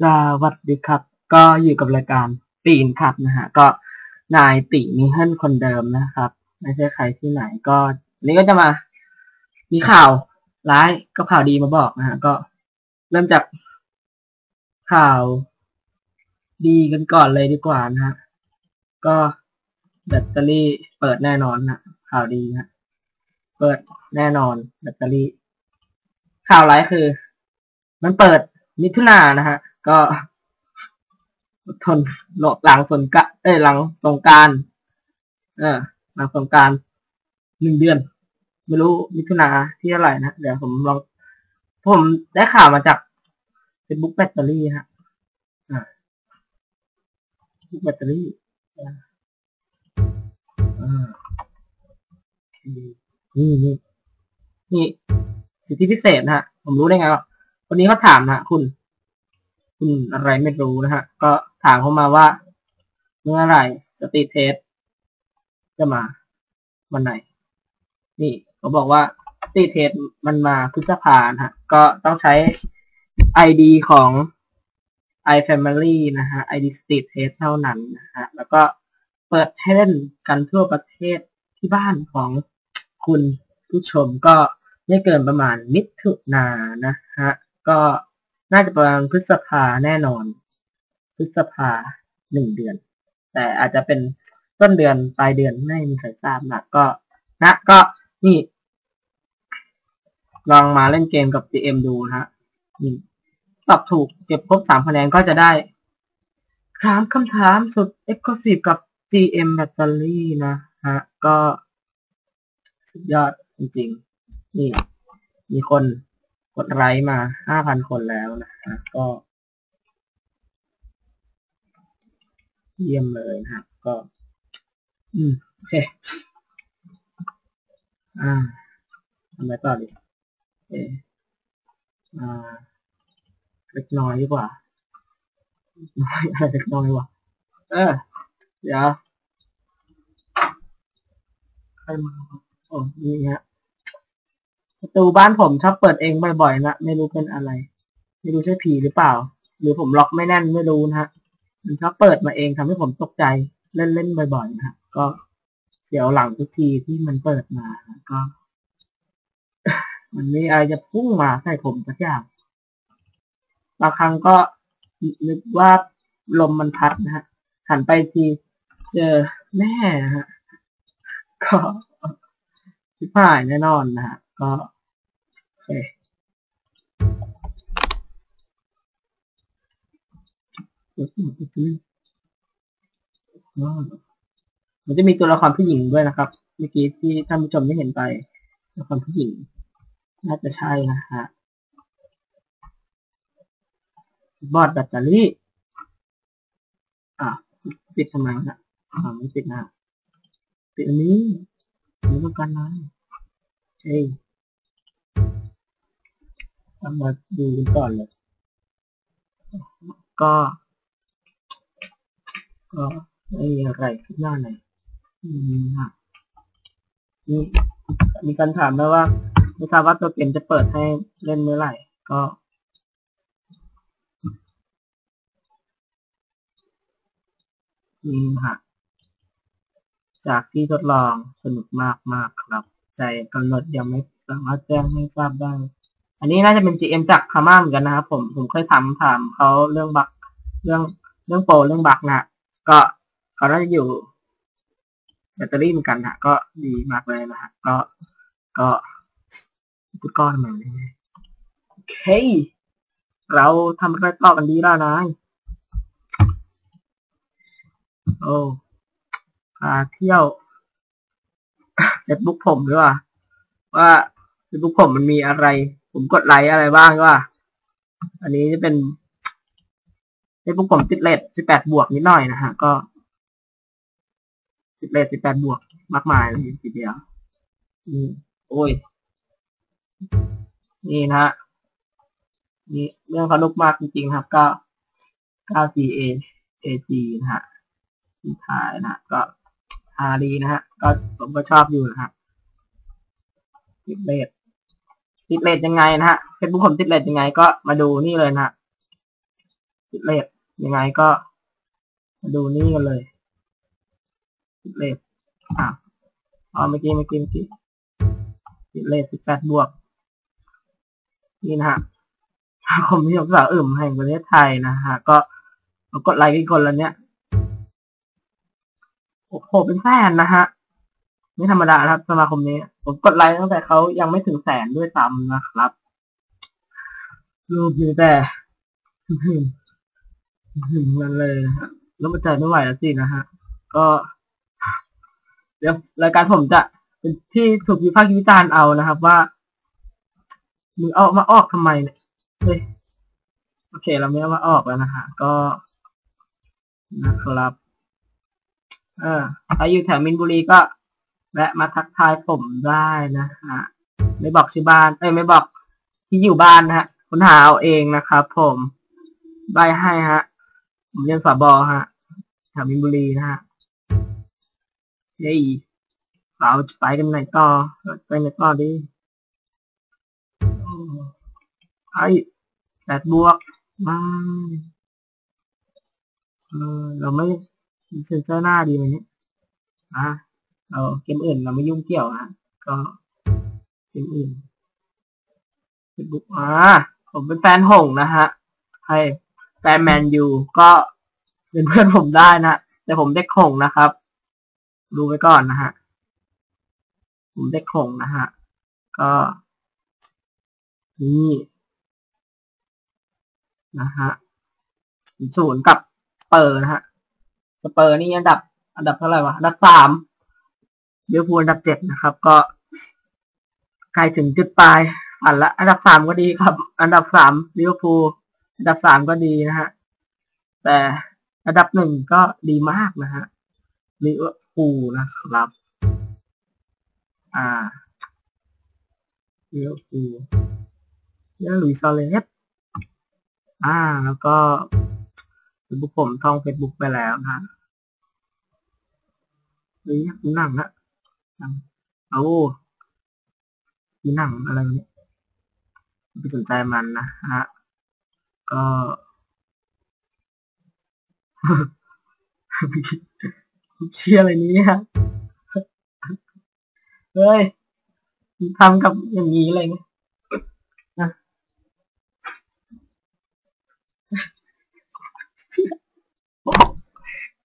สวัสดีครับ ก็อยู่กับรายการตีนครับนะฮะก็นายตินิเฮิลคนเดิมนะครับ ไม่ใช่ใครที่ไหนก็นนี้ก็จะมามีข่าวร้ายกับข่าวดีมาบอกนะฮะก็เริ่มจากข่าวดีกันก่อนเลยดีกว่านะฮะก็แบตเตอรี่เปิดแน่นอนนะข่าวดีนะเปิดแน่นอนแบตเตอรี่ ข่าวร้ายคือ มันเปิดมิถุนานะฮะ ก็ทนหลังสงกะเอ้ยหลังสงการเออหลังสงการหนึ่งเดือน ไม่รู้มิถุนาที่เท่าไหร่นะ เดี๋ยวผมลอง ผมได้ข่าวมาจาก Facebook แบตเตอรี่ฮะอ่า Facebook แบตเตอรี่นี่นี่นี่สิทธิพิเศษนะฮะ ผมรู้ได้ไงว่าคนนี้เขาถามนะคุณ คุณอะไรไม่รู้นะฮะ ก็ถามเข้ามาว่า เมื่อไหร่สตรีทเทสจะมา วันไหน นี่เขาบอกว่าสตรีทเทสมันมาพฤษภานะฮะ ก็ต้องใช้ ID ของ iFamily นะฮะ ID Street Test เท่านั้นนะฮะ แล้วก็เปิดให้เล่นกันทั่วประเทศที่บ้านของคุณผู้ชมก็ไม่เกินประมาณมิถุนานะฮะ ก็ น่าจะประมาณพฤษภาแน่นอน พฤษภาหนึ่งเดือน แต่อาจจะเป็นต้นเดือนปลายเดือนไม่มีใครทราบนะก็นะก็นี่ ลองมาเล่นเกมกับ GM ดูนะฮะนี่ตอบถูกเก็บครบสามคะแนนก็จะได้ถามคำถามสุด Exclusive กับ GM Battery นะฮะ ก็สุดยอดจริงๆ นี่ มีคน กดไลค์มาห้าพันคนแล้วนะฮะก็ เยี่ยมเลยนะครับก็ อืมโอเคอ่าทำอะไรต่อดีโอเอ่าเล็กน้อยดีกว่าน้อยอะไรเล็กน้อยวะเออเดี๋ยวใครมาโอ้นี่ฮะ ประตูบ้านผมชอบเปิดเองบ่อยๆนะไม่รู้เป็นอะไร ไม่รู้ใช่ผีหรือเปล่า หรือผมล็อกไม่แน่นไม่รู้นะฮะมันชอบเปิดมาเองทำให้ผมตกใจเล่นๆบ่อยๆนะฮะก็เสียวหลังทุกทีที่มันเปิดมาก็ มันมีอะไรจะพุ่งมาใส่ผมสักอย่างบางครั้งก็นึกว่าลมมันพัดนะฮะหันไปทีเจอแม่นะฮะก็ชิบหายแน่นอนนะฮะก็ มันจะมีตัวละครผู้หญิงด้วยนะครับ เมื่อกี้ที่ท่านผู้ชมได้เห็นไปตัวละครผู้หญิง น่าจะใช่นะฮะบอดแบตเตอรี่อะปิดทำไมนะอ่าไม่ปิดนะปิดอันนี้ไม่ต้องการนะเฮ้ ยทำมาดูกันก่อนเลย ก็ ก็ไม่มีอะไรขึ้นหน้าไหนอืมฮะนี่มีการถามด้วยว่าไม่ทราบว่าตัวเกมจะเปิดให้เล่นเมื่อไหร่ ก็นี่ฮะจากที่ทดลองสนุกมากมากครับ แต่กำหนดยังไม่สามารถแจ้งให้ทราบได้ อันนี้น่าจะเป็น GM จากพม่าเหมือนกันนะครับผมผมเคยถามถามเขาเรื่องบักเรื่องเรื่องโปรเรื่องบักนะก็เขาน่าจะอยู่แบตเตอรี่เหมือนกันฮะก็ดีมากเลยนะฮะก็ก็พูดก้อนมาเลยโอเค เราทำอะไรต่อกันดีแล้วนายโอ้พาเที่ยวเฟซบุ๊กผมด้วยว่าว่าเฟซบุ๊กผมมันมีอะไร ผมกดไลค์อะไรบ้างก็ อันนี้จะเป็นเฟซบุ๊กผมติดเลทสิบแปดบวกนิดหน่อยนะฮะ ก็ติดเลทสิบแปดบวกมากมายเลยทีเดียวนี่โอ้ย นี่นะฮะนี่เรื่องสนุกมากจริงๆครับ ก็ 9GA AG นะฮะที่ถ่ายนะ ก็ฮาดีนะฮะ ก็ผมก็ชอบอยู่นะฮะติดเลท ติดเลทยังไงนะฮะเฟซบุ๊กผมติดเลทยังไงก็มาดูนี่เลยนะฮะติดเลทยังไงก็ มาดูนี่กันเลยติดเลทอะอ๋อเมื่อกี้เมื่อกี้เมื่อกี้ติดเลทสิบแปดบวก นี่นะฮะผมที่สาวอึมแห่งประเทศไทยนะฮะ ก็กดไลค์กันคนละเนี้ยโอ้โหเป็นแฟนนะฮะ ไม่ธรรมดาครับ สมาคมนี้ ผมกดไลค์ตั้งแต่เขายังไม่ถึงแสนด้วยซ้ำนะครับรูปนี้แต่ถึงมันเลยนะฮะแล้วมาใจไม่ไหวแล้วสินะฮะ ก็ เดี๋ยวรายการผมจะเป็นที่ถูกวิพากษ์วิจารณ์เอานะครับ ว่ามึงเอามาออกทำไมเนี่ยเฮ้ยโอเค เราไม่เอามาออกแล้วนะฮะก็นะครับ เอออยู่แถวมินบุรีก็ แวะมาทักทายผมได้นะฮะไม่บอกชื่อบ้าน เอ้ยไม่บอกที่อยู่บ้านนะฮะคุณหาเอาเองนะครับผมใบให้ฮะผมเรียนสอบอฮะแถวมินบุรีนะฮะเฮ้ยเราจะไปกันไหนต่อไปไหนต่อดีไอ้แปดบวกมาเออเราไม่เซ็นเซอร์หน้าดีไหมเนี่ยอะ เราเกมอื่นเราไม่ยุ่งเกี่ยวอะก็เกมอื่นเฟซบุ๊กอ่าผมเป็นแฟนหงนะฮะใครแฟนแมนยูก็เป็นเพื่อนผมได้นะแต่ผมเด็กหงนะครับ ดูไว้ก่อนนะฮะผมเด็กหงนะฮะก็นี่นะฮะศูนย์กับสเปอร์นะฮะสเปอร์นี่อันดับ อันดับเท่าไหร่วะอันดับสาม เดี๋ยวพูลอันดับเจ็ดนะครับ ก็ใกล้ถึงจุดปลายฝันละ อันดับสามก็ดีครับ อันดับสามลิเวอร์พูลอันดับสามก็ดีนะฮะแต่อันดับหนึ่งก็ดีมากนะฮะลิเวอร์พูลนะครับ อ่าลิเวอร์พูลเนี่ยลุยซอเลสอ่า แล้วก็บุกผมท่องเฟซบุ๊กไปแล้วนะเฮ้ยมีหนังละ หนังเอามีหนังอะไรเนี่ยไปสนใจมันนะฮะก็เชื่ออะไรนี้ฮะเฮ้ยทำกับอย่างนี้อะไรเงี้ยนะ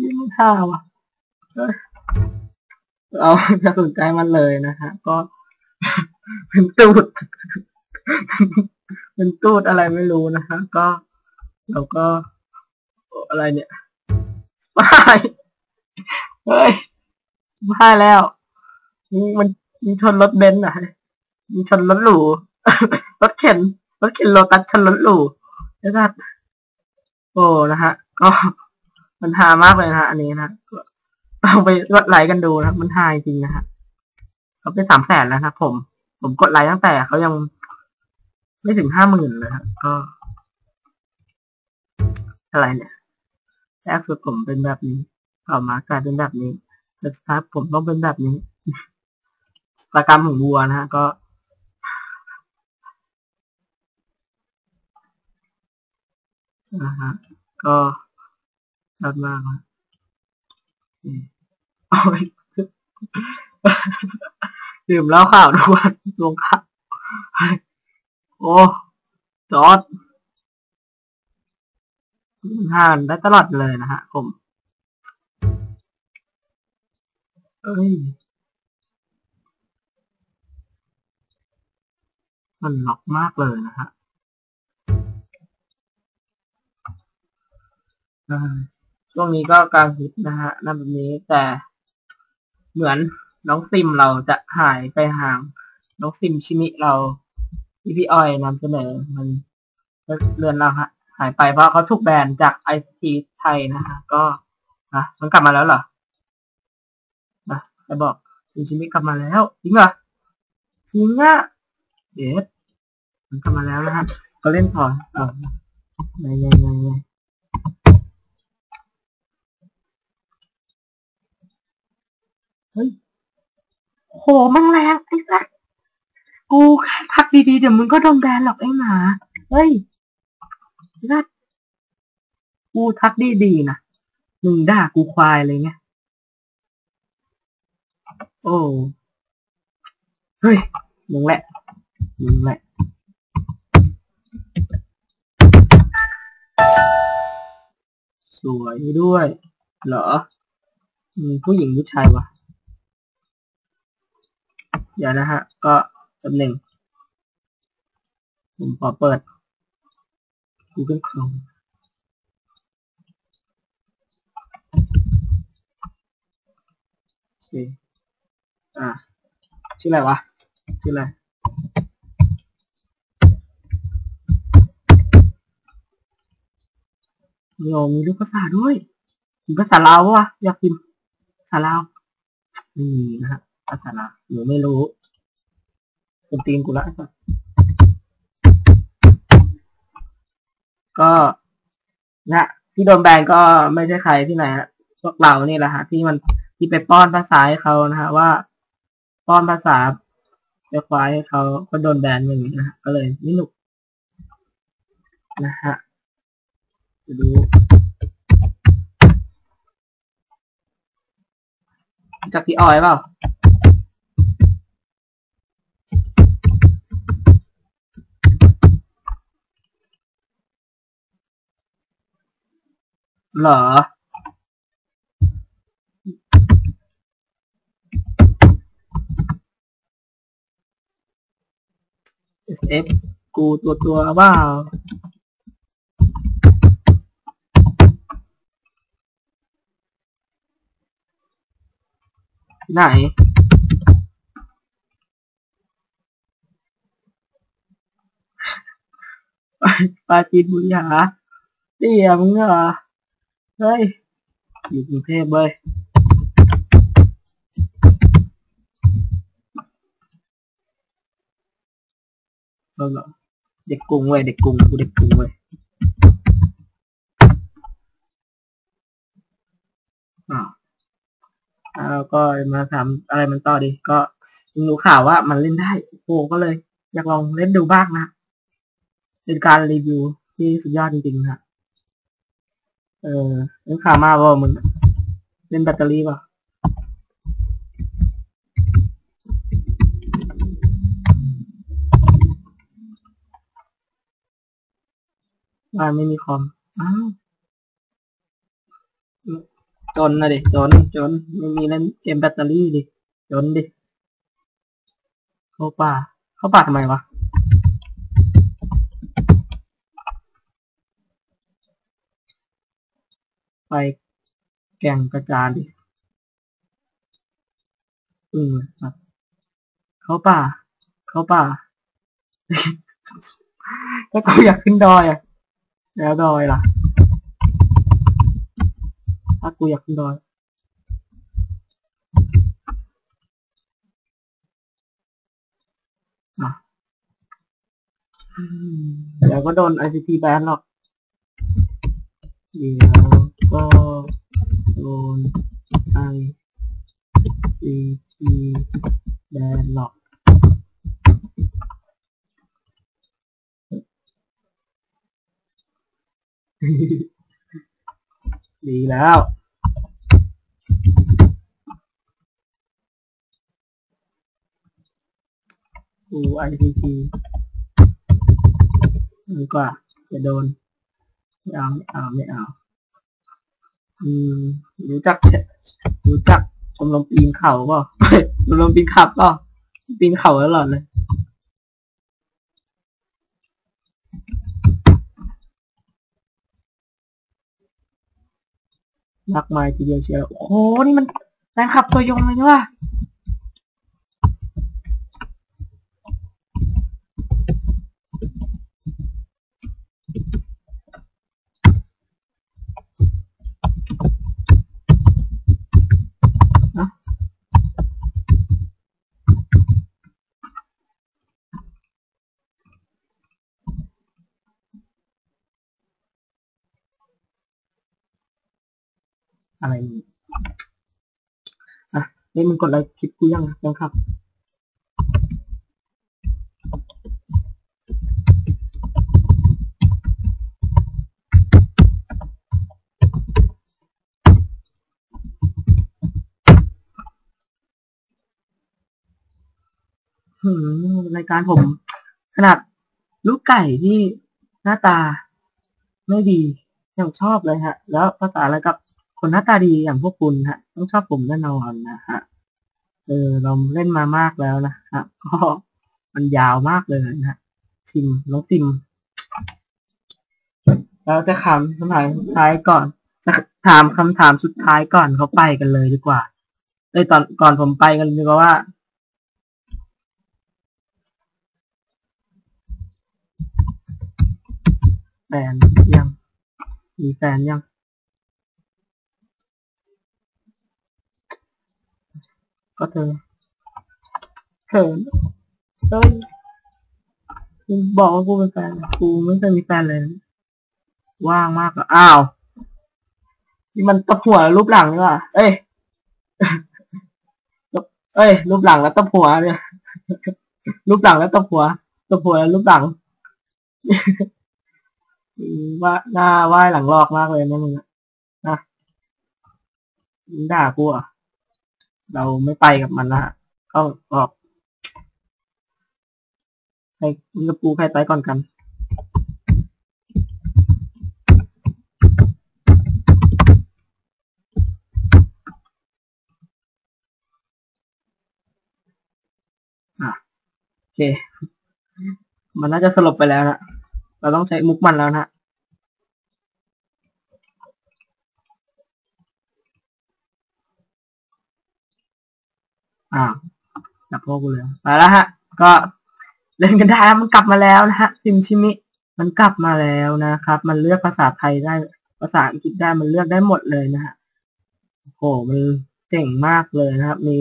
ยิ่งท่าว่ะ เราจะสนใจมันเลยนะฮะก็เป็นตูดเป็นตูดอะไรไม่รู้นะฮะก็เราก็อะไรเนี่ยไปเฮ้ยไปแล้วนี่มันชนรถเบนซ์อะมีชนรถหรูรถเข็นรถเข็นโลตัสชนรถหรูแล้วก็โอ้นะฮะก็มันฮามากเลยนะฮะอันนี้นะ เอาไปกดไลค์กันดูนะมันฮายจริงนะฮะเขาเป็นสามแสนแล้วนะผม ผมกดไลค์ตั้งแต่เขายังไม่ถึงห้าหมื่นเลยครับก็ อะไรเนี่ยแรกสุดผมเป็นแบบนี้ต่อมากลายเป็นแบบนี้แต่สุดท้ายผมต้องเป็นแบบนี้ตากรรมของวัวนะฮะก็นะฮะก็ยอดมากนะ ดื่มแล้วข่าวทุกวันลงข่าวโอ้จอดห่านได้ตลอดเลยนะฮะผมเอ้ยมันล็อกมากเลยนะฮะช่วงนี้ก็กลางฮิตนะฮะนั่นแบบนี้แต่ เหมือนน้องซิมเราจะหายไปห่าง น้องซิมชิมิเราที่พี่อ้อยนำเสนอมันเรือนเราฮะหายไปเพราะเขาถูกแบนจากไอทีไทยนะฮะก็นะมันกลับมาแล้วเหรอนะจะบอกซิมชิมิกลับมาแล้วจริงเหรอจริงอะเด็ดมันกลับมาแล้วนะฮะก็เล่นพอเออไงไงไงไง เฮ้ยโหมันแรงไอ้สัสกูแค่ทักดีๆ เดี๋ยวมึงก็โดนแบนหรอกไอ้หมา เฮ้ยไอ้สัสกูทักดีๆนะ มึงด่ากูควายอะไรเงี้ยโอ้ เฮ้ย มึงแหละ มึงแหละ สวยด้วย เหรออืมผู้หญิงผู้ชายวะ เดี๋ยวนะฮะ ก็ตำแหน่งผมขอเปิด Google Chrome โอเคอะชื่ออะไรวะ ชื่ออะไร โยมีรูปภาษาด้วยมีภาษาลาววะอยากพิมพ์ภาษาลาว นี่นะฮะภาษาลาว หนูไม่รู้เป็นตีนกูละก็นะที่โดนแบนก็ไม่ใช่ใครที่ไหนฮะพวกเรานี่แหละฮะที่มันที่ไปป้อนภาษาให้เขานะฮะว่า ป้อนภาษาไปควายให้เขาก็โดนแบนอย่างนี้นะฮะก็เลยไม่หนุกนะฮะจะดูจากพี่ออยเปล่า เหรอ SF กูตัวตัวเปล่าไหน ปาจีนบุรีหาเตี้ยมึงเหรอ เฮ้ย อยู่กรุงเทพเว้ยเอาเด็กกรุงเว้ยเด็กกรุงกูเด็กกรุงเว้ยอ้าวแล้วก็มาทำอะไรมันต่อดี ก็รู้ข่าวว่ามันเล่นได้โอ้ก็เลย อยากลองเล่นดูบ้างนะ เป็นการรีวิวที่สุดยอดจริงๆนะ เออเล่นขามากว่ามึง เล่นแบตเตอรี่ป่ะบ้านไม่มีคอม อ้าว จนนะดิ จน จน ไม่มีเล่นเกมแบตเตอรี่ดิ จนดิ เข้าป่า เข้าป่าทำไมวะ ไปแก่งกระจานดิอืมครับเขาป่า เขาป่าถ้ากูอยากขึ้นดอยอะ แล้วดอยล่ะ ถ้ากูอยากขึ้นดอยอะอืมเดี๋ยวก็โดน ICT แบนหรอก เดี๋ยว ก็โดน ICT แบนหรอกดีแล้วกู ICT ดีกว่าจะโดนไม่เอาไม่เอาไม่เอา อืมรู้จักเชรู้จักชมรมปีนเขาเปล่าชมรมปีนขับเปล่าปีนเขาตลอดเลยมากมายทีเดียวเชียวโอ้โหนี่มันแรงขับตัวยงเลยนี่ว่ะ อะไรนี่อะนี่มึงกดไลค์คลิปกูยังยังครับรายการผม ขนาดลูกไก่ที่หน้าตาไม่ดียังชอบเลยฮะ แล้วภาษาอะไรกับ คนหน้าตาดีอย่างพวกคุณฮะ ต้องชอบผมแน่นอนนะฮะเออเราเล่นมามากแล้วนะครับก็มันยาวมากเลยนะฮะชิมน้องซิม เราจะคำคำถามสุดท้ายก่อน จะถามคำถามสุดท้ายก่อนเขาไปกันเลยดีกว่าเอ้ยตอนก่อนผมไปกันดีกว่าว่าแฟนยังมีแฟนยัง ก็เธอเขินเฮ้ยกูบอกว่ากูเป็นแฟนกูไม่เคยมีแฟนเลย ว่างมากอะอ้าวนี่มันตะหัวรูปหลังนี่ว่ะเอ้ยเอ้ย รูปหลังแล้วตะหัวเนี่ยรูปหลังแล้วตะหัวตะหัวแล้วรูปหลังว่าหน้าไหว้หลังลอกมากเลยนะมึงอะนะด่ากูอะ เราไม่ไปกับมันละก็บอกใครมึงกับกูใครไปก่อนกัน อะโอเค มันน่าจะสลบไปแล้วนะเราต้องใช้มุกมันแล้วนะ อ่าวจับพวกกูเลยไปแล้วฮะ ก็เล่นกันได้แล้วมันกลับมาแล้วนะฮะซิมชิมิมันกลับมาแล้วนะครับ มันเลือกภาษาไทยได้ภาษาอังกฤษได้มันเลือกได้หมดเลยนะฮะโอ้โหมันเจ๋งมากเลยนะครับ มี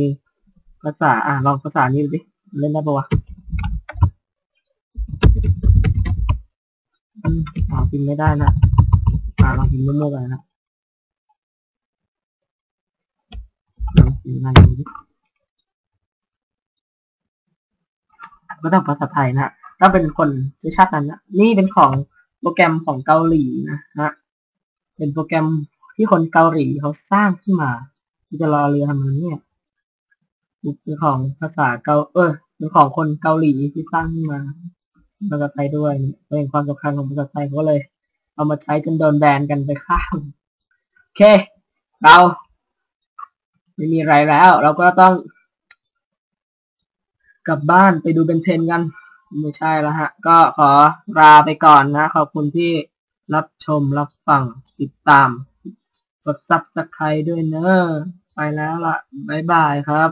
ภาษาอะลองภาษานี้ดูดิเล่นได้ปะวะอ่าพิมพ์ไม่ได้นะอ่าลองพิมพ์มั่วๆไปนะลองพิมพ์งานดู ก็ต้องภาษาไทยนะถ้าเป็นคนเชื้อชาตินั้นนะนี่เป็นของโปรแกรมของเกาหลีนะฮะเป็นโปรแกรมที่คนเกาหลีเขาสร้างขึ้นมาที่จะรอเรือทำมันเนี่ยเป็นของภาษาเกาเออเป็นของคนเกาหลีที่สร้างขึ้นมาภาษาไทยด้วยเป็นความสำคัญของภาษาไทยเขาก็เลย เอามาใช้จนโดนแบนกันไปข้างโอเค เรา ไม่มีอะไรแล้ว เราก็ต้อง กลับบ้านไปดูเบนเทนกัน ไม่ใช่แล้วฮะ ก็ขอลาไปก่อนนะ ขอบคุณที่รับชมรับฟังติดตาม กดซับสไครด้วยเนอะไปแล้วล่ะ บ๊ายบายครับ